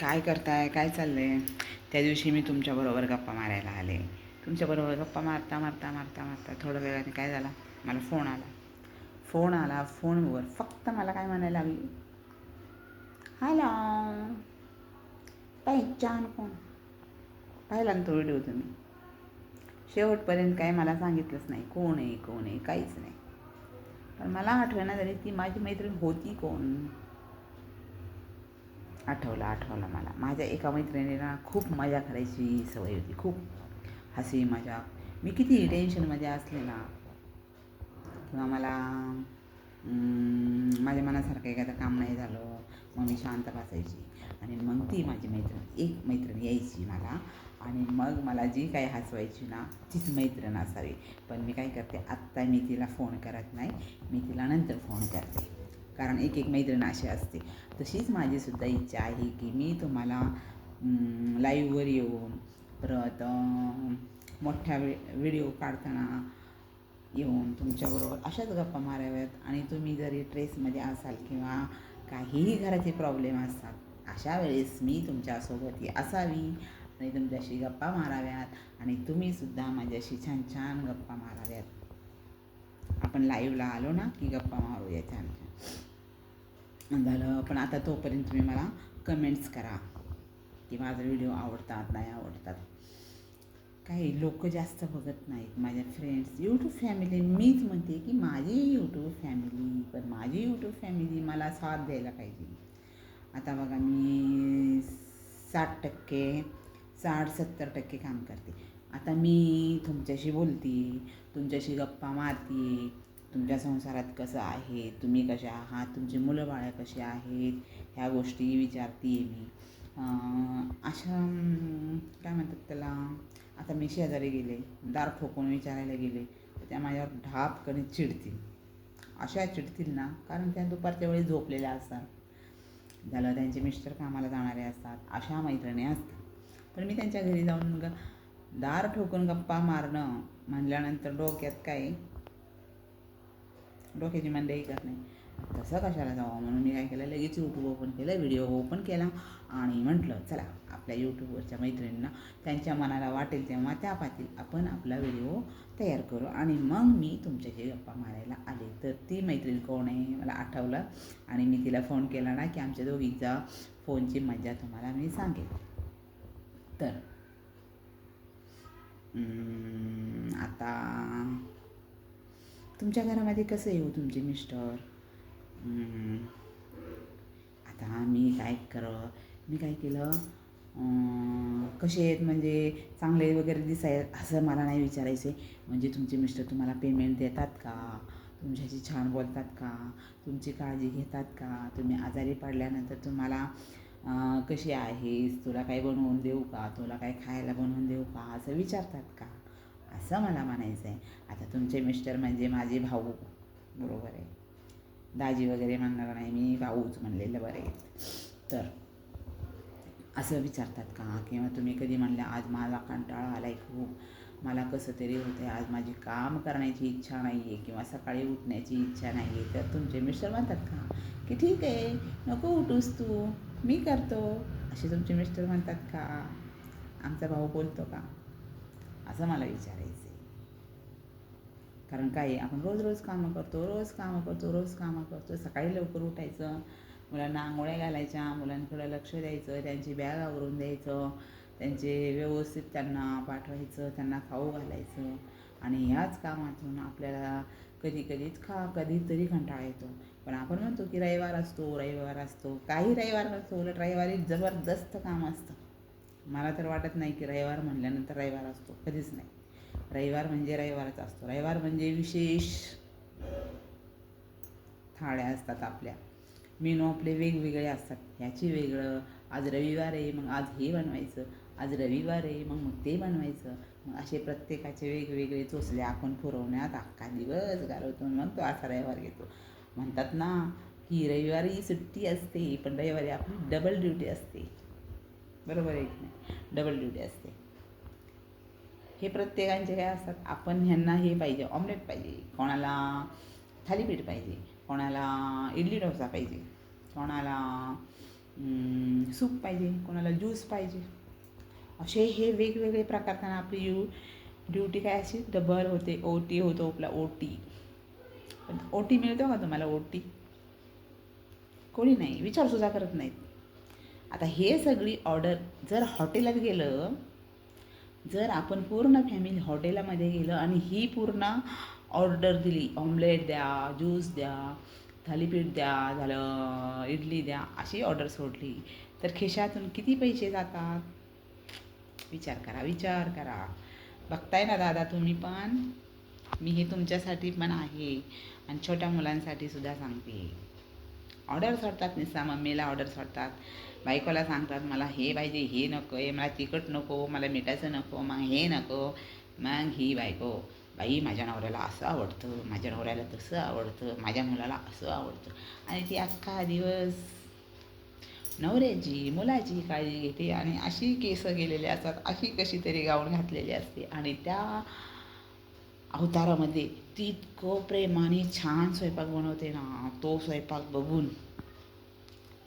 काय करताय? काय चाललंय? त्या दिवशी मी तुमच्याबरोबर गप्पा मारायला आले. तुमच्याबरोबर गप्पा मारता मारता मारता मारता थोड्या वेळाने काय झाला? मला फोन आला. फोन आला फोनवर फक्त मला काय म्हणायला लागली? हॅलो. पहिचान कोण? पाहिला ना तो व्हिडिओ तुम्ही. शेवटपर्यंत काय मला सांगितलंच नाही. कोण आहे कोण आहे? काहीच नाही. पण मला आठवणं झाली ती माझी मैत्रीण होती कोण? आठवलं आठवलं मला. माझ्या एका मैत्रिणीला खूप मजा करायची सवय होती खूप हसी मजा मी किती टेन्शनमध्ये असले ना किंवा मला माझ्या मनासारखं एखादं काम नाही झालं मग मी शांत बसायची. आणि मग ती माझी मैत्रीण एक मैत्रीण यायची मला. आणि मग मला जी काही हसवायची ना तीच मैत्रीण असावी. पण मी काय करते आत्ता मी तिला फोन करत नाही. मी तिला नंतर फोन करते. कारण एक एक मैत्रीण अशी असते. तशीच माझीसुद्धा इच्छा आहे की मी तुम्हाला लाईव्हवर येऊन परत मोठ्या वे व्हिडिओ काढताना येऊन तुमच्याबरोबर अशाच गप्पा माराव्यात. आणि तुम्ही जरी ट्रेसमध्ये असाल किंवा काहीही घराचे प्रॉब्लेम असतात अशा वेळेस मी तुमच्यासोबत असावी आणि तुमच्याशी गप्पा माराव्यात. आणि तुम्हीसुद्धा माझ्याशी छान छान गप्पा माराव्यात. आपण लाईव्हला आलो ना की गप्पा मारूया छान छान. झालं पण आता तोपर्यंत तुम्ही मला कमेंट्स करा. की माझा व्हिडिओ आवडतात नाही आवडतात. काही लोक जास्त बघत नाहीत माझ्या फ्रेंड्स यूट्यूब फॅमिली मीच म्हणते की माझी यूट्यूब फॅमिली पण माझी यूट्यूब फॅमिली मला साथ द्यायला पाहिजे. आता बघा मी साठ टक्के साठ सत्तर टक्के काम करते. आता मी तुमच्याशी बोलते तुमच्याशी गप्पा मारते तुमच्या संसारात कसं आहे? तुम्ही कशा आहात? तुमची मुलं बाळं कशी आहेत? ह्या गोष्टी विचारते आहे मी अशा काय म्हणतात त्याला? आता मी शेजारी गेले दार ठोकून विचारायला गेले तर त्या माझ्यावर ढापकणे चिडतील. अशा चिडतील ना कारण त्या दुपारच्या वेळी झोपलेल्या असतात. झालं त्यांचे मिस्टर कामाला जाणारे असतात. अशा मैत्रिणी असतात. पण मी त्यांच्या घरी जाऊन मग दार ठोकून गप्पा मारणं म्हणल्यानंतर डोक्यात काय डोक्याची मंडई नाही. तसं कशाला जावं? म्हणून मी काय केलं? लगेच यूट्यूब ओपन केलं व्हिडिओ ओपन केला आणि म्हटलं चला आपल्या यूट्यूबवरच्या मैत्रिणींना त्यांच्या मनाला वाटेल तेव्हा त्या पातील आपण आपला व्हिडिओ तयार करू. आणि मग मी तुमच्याशी गप्पा मारायला आले. तर ती मैत्रीण कोण आहे? मला आठवलं. आणि मी तिला फोन केला ना की आमच्या दोघीचा फोनची मजा तुम्हाला मी सांगेन तर आता तुमच्या घरामध्ये कसं येऊ तुमचे मिस्टर. आता मी काय कर मी काय केलं कसे आहेत म्हणजे चांगले वगैरे दिसाय असं मला नाही विचारायचं. आहे म्हणजे तुमचे मिस्टर तुम्हाला पेमेंट देतात का? तुमच्याशी छान बोलतात का? तुमची काळजी घेतात का? तुम्ही आजारी पडल्यानंतर तुम्हाला कशी आहेस? तुला काही बनवून देऊ का? तुला काही खायला बनवून देऊ का? असं विचारतात का? असं मला म्हणायचं आहे आता तुमचे मिस्टर म्हणजे माझे भाऊ. बरोबर आहे. दाजी वगैरे म्हणणार नाही मी भाऊच म्हणलेलं बरं आहे. तर असं विचारतात का? किंवा तुम्ही कधी म्हणलं आज मला कंटाळा आला आहे खूप. मला कसं तरी होतं आहे आज माझी काम करण्याची इच्छा नाही आहे किंवा सकाळी उठण्याची इच्छा नाही आहे तर तुमचे मिस्टर म्हणतात का? की ठीक आहे. नको उठूस तू. मी करतो. असे तुमचे मिस्टर म्हणतात का? आमचा भाऊ बोलतो का? असं मला विचारायचं कारण काय आपण रोज रोज कामं करतो रोज कामं करतो रोज कामं करतो. सकाळी लवकर उठायचं मुलांना आंघोळ्या घालायच्या मुलांकडं लक्ष द्यायचं त्यांची बॅग आवरून द्यायचं त्यांचे व्यवस्थित त्यांना पाठवायचं त्यांना खाऊ घालायचं. आणि ह्याच कामातून आपल्याला कधी कधीच खा कधीतरी कंटाळा येतो. पण आपण म्हणतो की रविवार असतो रविवार असतो. काही रविवार नसतो उलट रविवारी जबरदस्त काम असतं. मला तर वाटत नाही की रविवार म्हणल्यानंतर रविवार असतो. कधीच नाही. रविवार म्हणजे रविवारच असतो. रविवार म्हणजे विशेष थाळ्या असतात आपल्या. मेनू आपले वेगवेगळे असतात. ह्याची वेगळं आज रविवार आहे मग आज हे बनवायचं आज रविवार आहे मग मग ते बनवायचं मग असे प्रत्येकाचे वेगवेगळे चोचले आपण पुरवण्यात अख्खा दिवस घालवतो मग तो असा रविवार घेतो. म्हणतात ना की रविवारी सुट्टी असते पण रविवारी आपली डबल ड्युटी असते. बरोबर आहे की नाही? डबल ड्युटी असते. हे प्रत्येकांचे काय असतात आपण ह्यांना हे पाहिजे ऑमलेट पाहिजे कोणाला थालीपीठ पाहिजे कोणाला इडली डोसा पाहिजे कोणाला सूप पाहिजे कोणाला ज्यूस पाहिजे. असे हे वेगवेगळे प्रकार त्यांना आपली यू ड्युटी काय अशी? डबल होते ओ टी होतो आपला ओ टी पण ओ टी मिळतो का तुम्हाला ओ टी कोणी नाही विचारसुद्धा करत नाहीत. आता हे सगळी ऑर्डर जर हॉटेलात गेलं जर आपण पूर्ण फॅमिली हॉटेलामध्ये गेलं आणि ही पूर्ण ऑर्डर दिली ऑमलेट द्या ज्यूस द्या थालीपीठ द्या झालं इडली द्या अशी ऑर्डर सोडली तर खिशातून किती पैसे जातात? विचार करा विचार करा. बघताय ना दादा तुम्ही पण? मी हे तुमच्यासाठी पण आहे आणि छोट्या मुलांसाठी सुद्धा सांगते. ऑर्डर सोडतात निसा मम्मीला ऑर्डर सोडतात. बायकोला सांगतात मला हे पाहिजे हे नको आहे मला तिखट नको मला मिठाचं नको मग हे नको. मग ही बायको बाई माझ्या नवऱ्याला असं आवडतं माझ्या नवऱ्याला तसं आवडतं माझ्या मुलाला असं आवडतं. आणि ती अख्खा दिवस नवऱ्याची मुलाची काळजी घेते आणि अशी केसं गेलेली असतात अशी कशी तरी गाऊन घातलेली असते. आणि त्या अवतारामध्ये ती इतकं प्रेमाने छान स्वयंपाक बनवते ना तो स्वयंपाक बघून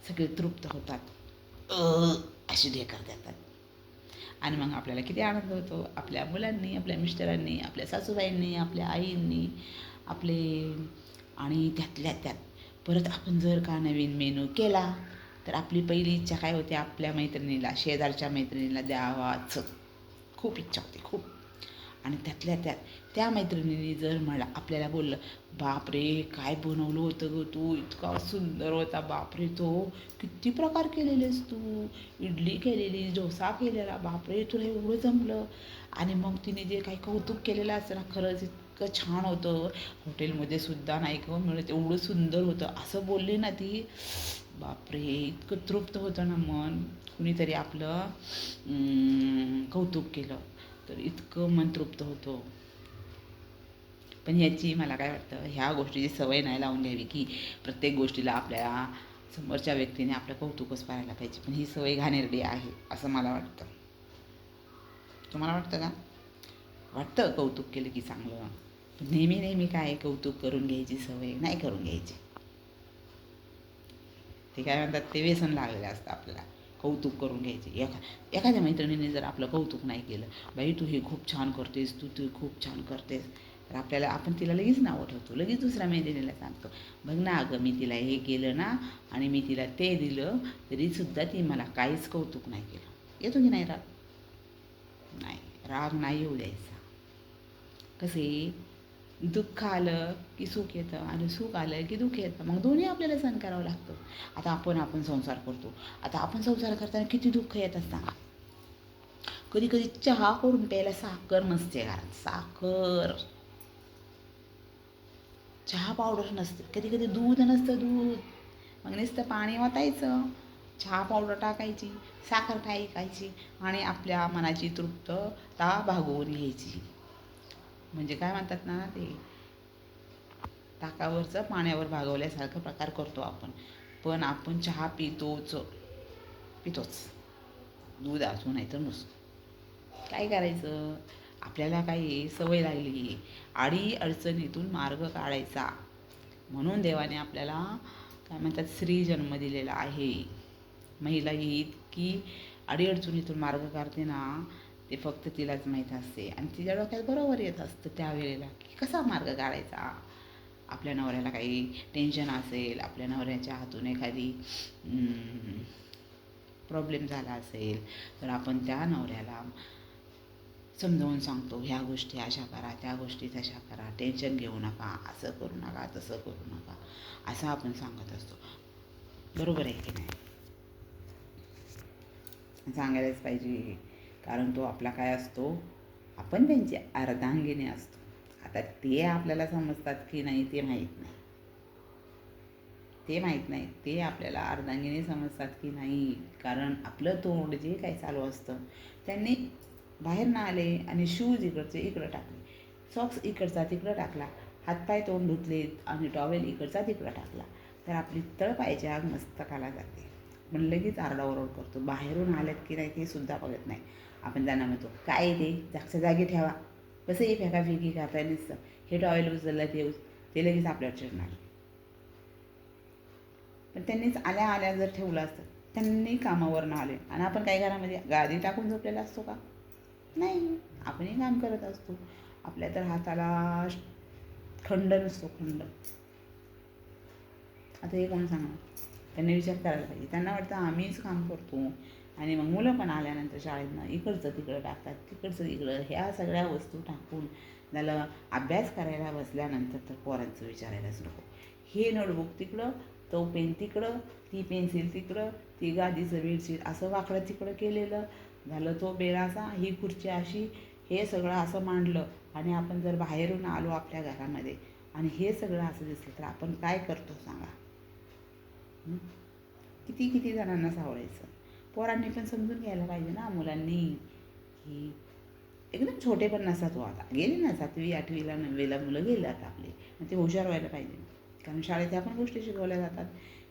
सगळे तृप्त होतात. अशी ढेकर देतात आणि मग आपल्याला किती आनंद होतो. आपल्या मुलांनी आपल्या मिस्टरांनी आपल्या सासूबाईंनी आपल्या आईंनी आपले आणि त्यातल्या त्यात परत आपण जर का नवीन मेनू केला तर आपली पहिली इच्छा काय होते? आपल्या मैत्रिणीला शेजारच्या मैत्रिणीला द्यावाच. खूप इच्छा होते. खूप. आणि त्यातल्या त्यात त्या मैत्रिणीने जर मला आपल्याला बोललं बापरे काय बनवलं होतं गं तू? इतका सुंदर होता बापरे तो किती प्रकार केलेलेस तू? इडली केलेली डोसा केलेला बापरे तुला एवढं जमलं. आणि मग तिने जे काही कौतुक केलेलं असतं ना खरंच इतकं छान होतं. हॉटेलमध्ये सुद्धा नाही का मिळत एवढं सुंदर होतं. असं बोलली ना ती बापरे इतकं तृप्त होतं ना मन. कुणीतरी आपलं कौतुक केलं. तर इतकं मन तृप्त होतं. पण याची मला काय वाटतं ह्या गोष्टीची सवय नाही लावून घ्यावी की प्रत्येक गोष्टीला आपल्या समोरच्या व्यक्तीने आपलं कौतुकच पाहायला पाहिजे. पण ही सवय घाणेरडी आहे असं मला वाटतं. तुम्हाला वाटतं का? वाटतं कौतुक केलं की चांगलं. पण नेहमी नेहमी काय कौतुक करून घ्यायची सवय नाही करून घ्यायची. ते काय म्हणतात ते व्यसन लागलेलं असतं आपल्याला. कौतुक करून घ्यायचे. एखा एखाद्या मैत्रिणीने जर आपलं कौतुक नाही केलं बाई तू हे खूप छान करतेस तू तू खूप छान करतेस. तर आपल्याला आपण तिला लगेच नाव ठेवतो लगेच दुसऱ्या मैत्रिणीला सांगतो बघ ना अगं मी तिला हे केलं ना आणि मी तिला ते दिलं तरीसुद्धा ती मला काहीच कौतुक नाही केलं. येतो की नाही राग? नाही. राग नाही येऊ द्यायचा कसे दुःख आलं की सुख येतं आणि सुख आलं की दुःख येतं. मग दोन्ही आपल्याला सहन करावं लागतं. आता आपण आपण संसार करतो. आता आपण संसार करताना किती दुःख येत असताना कधी कधी चहा करून प्यायला साखर नसते घरात. साखर. चहा पावडर नसते. कधी कधी दूध नसतं दूध. मग नुसतं पाणी वाटायचं चहा पावडर टाकायची साखर टाकायची आणि आपल्या मनाची तृप्तता भागवून घ्यायची. म्हणजे काय म्हणतात ना ते ताकावरचं पाण्यावर भागवल्यासारखं प्रकार करतो आपण. पण आपण चहा पितोच पितोच. दूध असू नाही तर नुसतं. काय करायचं? आपल्याला काही सवय लागली. आडी अडचणीतून मार्ग काढायचा. म्हणून देवाने आपल्याला काय म्हणतात स्त्री जन्म दिलेला आहे. महिला ही इतकी अडीअडचणीतून मार्ग काढते ना ते फक्त तिलाच माहीत असते. आणि तिच्या डोक्यात बरोबर येत असतं त्यावेळेला की कसा मार्ग काढायचा? आपल्या नवऱ्याला काही टेन्शन असेल आपल्या नवऱ्याच्या हातून एखादी प्रॉब्लेम झाला असेल तर आपण त्या नवऱ्याला समजावून सांगतो ह्या गोष्टी अशा करा त्या गोष्टी तशा करा टेन्शन घेऊ नका असं करू नका तसं करू नका असं आपण सांगत असतो. बरोबर आहे की नाही? सांगायलाच पाहिजे. कारण तो आपला काय असतो? आपण त्यांची अर्धांगिनी असतो. आता ते आपल्याला समजतात की नाही ते माहीत नाही. ते माहीत नाही. ते आपल्याला अर्धांगिनी समजतात की नाही. कारण आपलं तोंड जे काही चालू असतं त्यांनी बाहेर ना आले आणि शूज इकडचे इकडं टाकले. सॉक्स इकडचा तिकडं टाकला. हातपाय तोंड धुतलेत आणि टॉवेल इकडचा तिकडं टाकला. तर आपली तळपायची आग मस्तकाला जाते. पण लगेच आरडाओरड करतो. बाहेरून आल्यात की नाही ते सुद्धा बघत नाही. आपण त्यांना म्हणतो. काय ते? जागच्या जागी ठेवा. कसंही फेकाफेकी करता नसतं? हे टॉवेल उचललं ते ते लगेच आपल्यावर चिडणार. पण त्यांनीच आल्या आल्या जर ठेवलं असतं त्यांनी कामावरनं आले. आणि आपण काही घरामध्ये गादी टाकून झोपलेला असतो का? नाही. आपणही काम करत असतो. आपल्या तर हाताला खंड नसतो खंड. आता हे कोण सांगणार? त्यांनी विचार करायला पाहिजे. त्यांना वाटतं आम्हीच काम करतो. आणि मग मुलं पण आल्यानंतर शाळेतनं इकडचं तिकडं टाकतात तिकडचं इकडं ह्या सगळ्या वस्तू टाकून त्याला अभ्यास करायला बसल्यानंतर तर पोरांचं विचारायलाच नको. हे नोटबुक तिकडं तो पेन तिकडं ती पेन्सिल तिकडं ती गादीचं बेडशीट असं वाकडं तिकडं केलेलं. झालं तो बेळाचा ही खुर्ची अशी हे सगळं असं मांडलं आणि आपण जर बाहेरून आलो आपल्या घरामध्ये आणि हे सगळं असं दिसलं तर आपण काय करतो सांगा? किती किती जणांना सावळायचं पोरांनी पण समजून घ्यायला पाहिजे ना मुलांनी की एकदम छोटे पण नसतात हो आता. गेले ना सातवी आठवीला नववीला मुलं गेले आता आपले. मग ते हुशार व्हायला पाहिजे. कारण शाळेत ह्या पण गोष्टी शिकवल्या जातात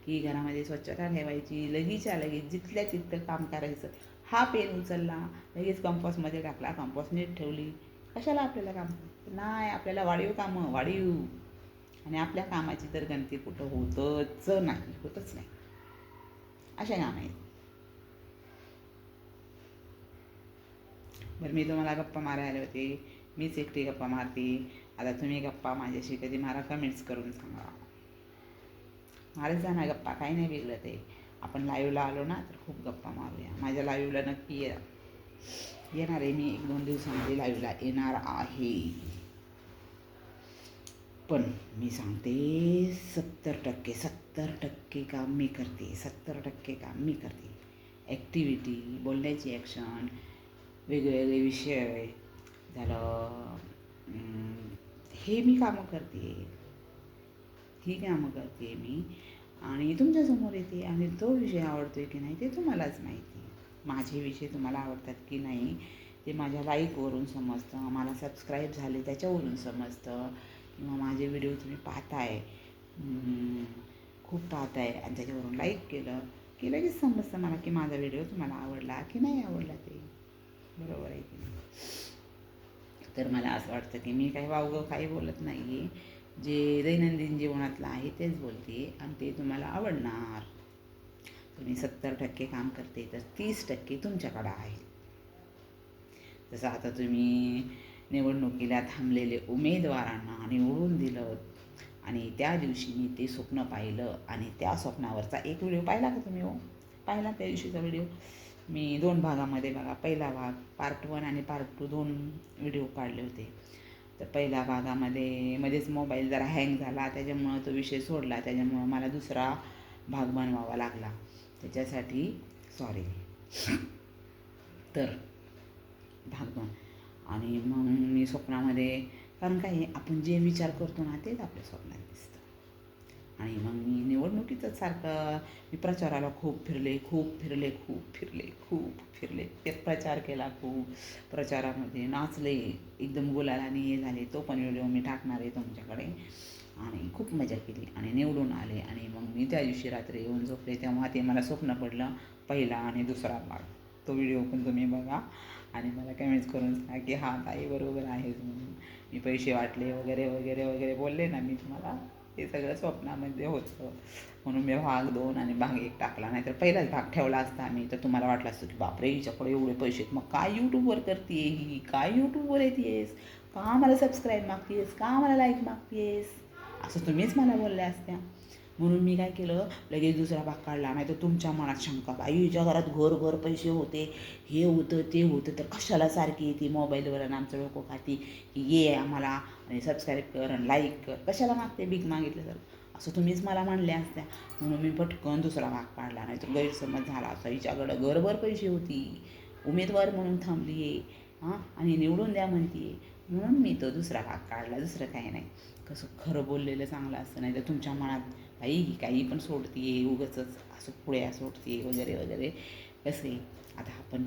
की घरामध्ये स्वच्छता ठेवायची लगीच्या लगेच जिथल्या तिथलं काम करायचं. हा पेन उचलला लगेच कंपॉसमध्ये टाकला कंपॉस नीट ठेवली. कशाला आपल्याला काम? नाही आपल्याला वाढीव कामं वाढीव. आणि आपल्या कामाची तर गणती कुठं होतच नाही होतच नाही. अशा कामं आहेत. बरं मी तुम्हाला गप्पा मारायला होते. मीच एकटी गप्पा मारते. आता तुम्ही गप्पा माझ्याशी कधी मारा कमेंट्स करून सांगा. मारत जा ना गप्पा काही नाही बिघडत आहे. आपण लाईव्हला आलो ना तर खूप गप्पा मारूया. माझ्या लाईव्हला नक्की ये. येणार आहे मी एक दोन दिवसामध्ये लाईव्हला येणार आहे. पण मी सांगते सत्तर टक्के सत्तर टक्के काम मी करते. सत्तर टक्के काम मी करते. ॲक्टिव्हिटी बोलण्याची ॲक्शन वेगवेगळे विषय झालं हे मी कामं करते ही कामं करते मी. आणि तुमच्यासमोर येते आणि तो विषय आवडतो आहे की नाही ते तुम्हालाच माहिती माझे विषय तुम्हाला आवडतात की नाही ते माझ्या लाईकवरून समजतं मला सबस्क्राईब झाले त्याच्यावरून समजतं. किंवा माझे व्हिडिओ तुम्ही पाहताय खूप पाहताय आणि त्याच्यावरून लाईक केलं की लगेच समजतं मला की माझा व्हिडिओ तुम्हाला आवडला की नाही आवडला ते. बरोबर आहे की नाही? तर मला असं वाटतं की मी काही वावगं काही बोलत नाही आहे जे दैनंदिन जीवनातलं आहे तेच बोलते आणि ते तुम्हाला आवडणार. तुम्ही सत्तर टक्के काम करते तर तीस टक्के तुमच्याकडं आहे. जसं आता तुम्ही निवडणुकीला थांबलेले उमेदवारांना निवडून दिलं आणि त्या दिवशी मी ते स्वप्न पाहिलं आणि त्या स्वप्नावरचा एक व्हिडिओ पाहिला का तुम्ही हो? पाहिला त्या दिवशीचा व्हिडिओ? मी दोन भागामध्ये बघा. पहिला भाग पार्ट वन आणि पार्ट टू दोन व्हिडिओ काढले होते. तर पहिल्या भागामध्ये मध्येच मोबाईल जरा हँग झाला. त्याच्यामुळं तो विषय सोडला. त्याच्यामुळं मला दुसरा भाग बनवावा लागला. त्याच्यासाठी सॉरी तर भाग दोन. आणि मग मी स्वप्नामध्ये कारण काय आपण जे विचार करतो ना तेच आपल्या स्वप्नात दिसतं. आणि मग मी निवडणुकीचंच सारखं मी प्रचाराला खूप फिरले खूप फिरले खूप फिरले खूप फिरले. ते प्रचार केला खूप. प्रचारामध्ये नाचले एकदम गुलालाने हे झाले. तो पण व्हिडिओ मी टाकणार आहे तुमच्याकडे. आणि खूप मजा केली आणि निवडून आले. आणि मग मी त्या दिवशी रात्री येऊन झोपले. तेव्हा ते मला स्वप्न पडलं पहिला आणि दुसरा भाग. तो व्हिडिओ पण तुम्ही बघा. आणि मला कमेंट्स करून सांगा की हा ताई बरोबर आहेच म्हणून. मी पैसे वाटले वगैरे वगैरे वगैरे बोलले ना मी तुम्हाला. हे सगळं स्वप्नामध्ये होतं. म्हणून मी भाग दोन आणि भाग एक टाकला. नाही तर पहिलाच भाग ठेवला असता आम्ही. तर तुम्हाला वाटलं असतं की बापरे हिच्याकडे एवढे पैसे आहेत. मग काय यूट्यूबवर करते ही? काय यूट्यूबवर येतेस का मला सबस्क्राईब मागतेस का मला लाईक मागतेस असं तुम्हीच मला बोलल्या असत्या. म्हणून मी काय केलं लगेच दुसरा भाग काढला. नाही तर तुमच्या मनात शंका. बाई हिच्या घरात घर घर पैसे होते. हे होतं ते होतं. तर कशाला सारखी येते मोबाईलवर आणि आमचं डोकं खाती? की ये आम्हाला आणि सबस्क्राईब कर आणि लाईक कर. कशाला मागते? भीक मागितलं तर. असं तुम्हीच मला म्हणल्या असत्या. म्हणून मी पटकन दुसरा भाग काढला. नाही तर गैरसमज झाला असा. हिच्याकडं घरभर पैसे होती. उमेदवार म्हणून थांबली आहे हां? आणि निवडून द्या म्हणते म्हणून मी तो दुसरा भाग काढला. दुसरं काही नाही. कसं खरं बोललेलं चांगलं असतं. नाही तर तुमच्या मनात आई ही काही पण सोडते उगच असं पुढे सोडते वगैरे वगैरे. असे. आता आपण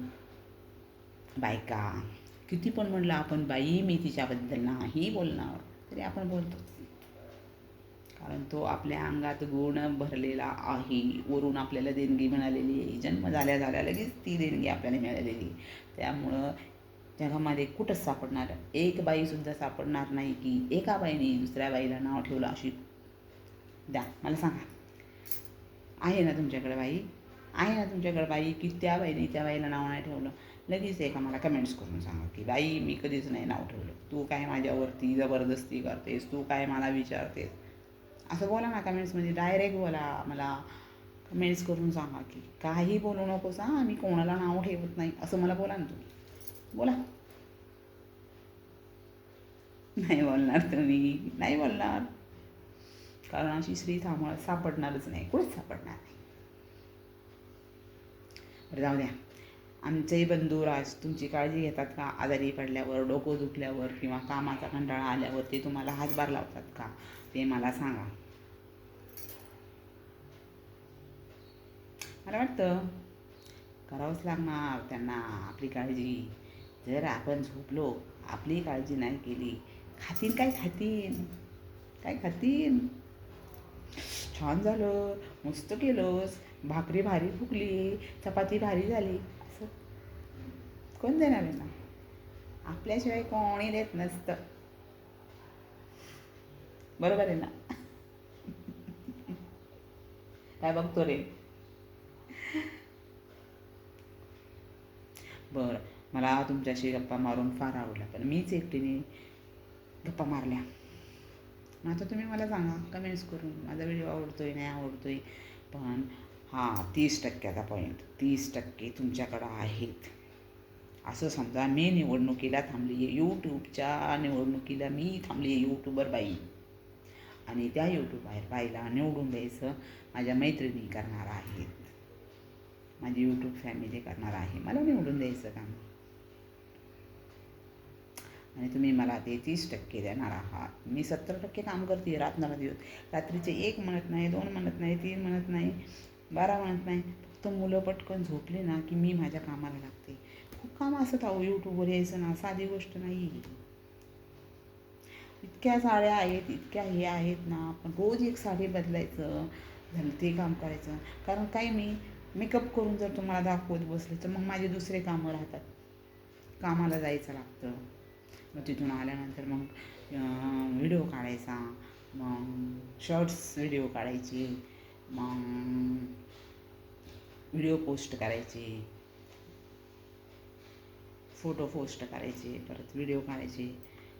बायका किती पण म्हणलं आपण बाई मी तिच्याबद्दल नाही बोलणार तरी आपण बोलतोच. कारण तो आपल्या अंगात गुण भरलेला आहे. वरून आपल्याला देणगी मिळालेली आहे. जन्म झाल्या झाल्या लगेच ती देणगी आपल्याला मिळालेली आहे. त्यामुळं जगामध्ये कुठंच सापडणार एक बाईसुद्धा सापडणार नाही की एका बाईने दुसऱ्या बाईला नाव ठेवलं अशी द्या मला सांगा. आहे ना तुमच्याकडे बाई? आहे ना तुमच्याकडे बाई की त्या बाईने त्या बाईला नाव नाही ठेवलं? लगेच एका मला कमेंट्स करून सांगा की बाई मी कधीच नाही नाव ठेवलं. तू काय माझ्यावरती जबरदस्ती करतेस? तू काय मला विचारतेस? असं बोला ना कमेंट्समध्ये डायरेक्ट बोला मला. कमेंट्स करून सांगा की काही बोलू नकोस हां. मी कोणाला नाव ठेवत नाही. असं मला बोला ना तुम्ही. बोला. नाही बोलणार तुम्ही. नाही बोलणार. कारण अशी स्त्री थांबळ सापडणारच नाही कुठेच सापडणार नाही. बरं जाऊ द्या. आमचेही बंधू राज तुमची काळजी घेतात का? आजारी पडल्यावर डोकं दुखल्यावर किंवा कामाचा कंटाळा आल्यावर ते तुम्हाला हातभार लावतात का? ते मला सांगा. मला वाटतं करावंच लागणार त्यांना आपली काळजी. जर आपण झोपलो आपली काळजी नाही केली खातीन काय खातीन? काय खातीन? छान झालं मस्त केलंस. भाकरी भारी फुकली चपाती भारी झाली. असं. कोण देणार आहे ना? आपल्याशिवाय कोणी देत नसतं. बरोबर आहे ना? काय बघतो रे? बरं मला तुमच्याशी गप्पा मारून फार आवडला पण मीच एकटीने गप्पा मारल्या. मग आता तुम्ही मला सांगा कमेंट्स करून. माझा व्हिडिओ आवडतो आहे नाही आवडतो आहे पण हां तीस टक्क्याचा पॉईंट तीस टक्के तुमच्याकडं आहेत. असं समजा मी निवडणुकीला थांबली आहे यूट्यूबच्या निवडणुकीला मी थांबली आहे यूट्यूबर बाई. आणि त्या यूट्यूबर बाईला निवडून द्यायचं माझ्या मैत्रिणी करणार आहेत. माझी यूट्यूब फॅमिली करणार आहे. मला निवडून द्यायचं काम. आणि तुम्ही मला ते तीस टक्के देणार आहात. मी सत्तर टक्के काम करते रात्र दिवस रात्रीचे एक म्हणत नाही दोन म्हणत नाही तीन म्हणत नाही बारा म्हणत नाही. फक्त मुलं पटकन झोपली ना की मी माझ्या कामाला लागते. खूप काम असत आहो यूट्यूबवर यायचं ना साधी गोष्ट नाही. इतक्या साड्या आहेत इतक्या हे आहेत ना. आपण रोज एक साडी बदलायचं झालं ते काम करायचं. कारण काय मी मेकअप करून जर तुम्हाला दाखवत बसले तर मग माझे दुसरे कामं राहतात. कामाला जायचं लागतं. मग तिथून आल्यानंतर मग व्हिडिओ काढायचा. मग शॉर्ट्स व्हिडिओ काढायचे. मग व्हिडिओ पोस्ट करायचे. फोटो पोस्ट करायचे परत व्हिडिओ काढायचे.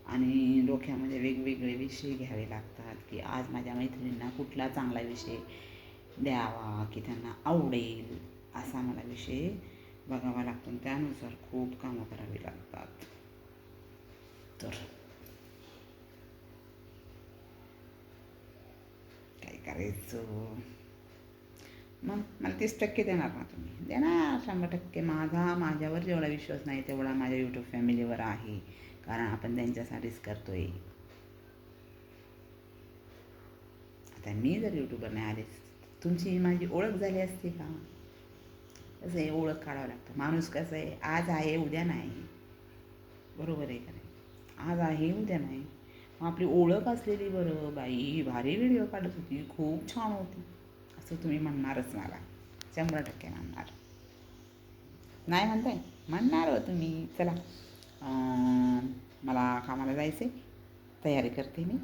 आणि डोक्यामध्ये वेगवेगळे विषय घ्यावे लागतात की आज माझ्या मैत्रिणींना कुठला चांगला विषय द्यावा की त्यांना आवडेल असा मला विषय बघावा लागतो. आणि त्यानुसार खूप कामं करावी लागतात. तर काय करायचं मग मला तीस टक्के देणार ना तुम्ही? देणार शंभर टक्के. माझा माझ्यावर जेवढा विश्वास नाही तेवढा माझ्या यूट्यूब फॅमिलीवर आहे. कारण आपण त्यांच्यासाठीच करतोय. आता मी जर यूट्यूबवर नाही आले तुमची माझी ओळख झाली असते का? कसं आहे? ओळख काढावं लागतं. माणूस कसं आहे? आज आहे उद्या नाही. बरोबर आहे का आज आहे उद्या नाही. मग आपली ओळख असलेली बरं बाई भारी व्हिडिओ काढत होती. खूप छान होती. असं तुम्ही म्हणणारच मला. शंभर टक्के म्हणणार. नाही म्हणताय? म्हणणार हो तुम्ही. चला. मला कामाला जायचं आहे तयारी करते मी.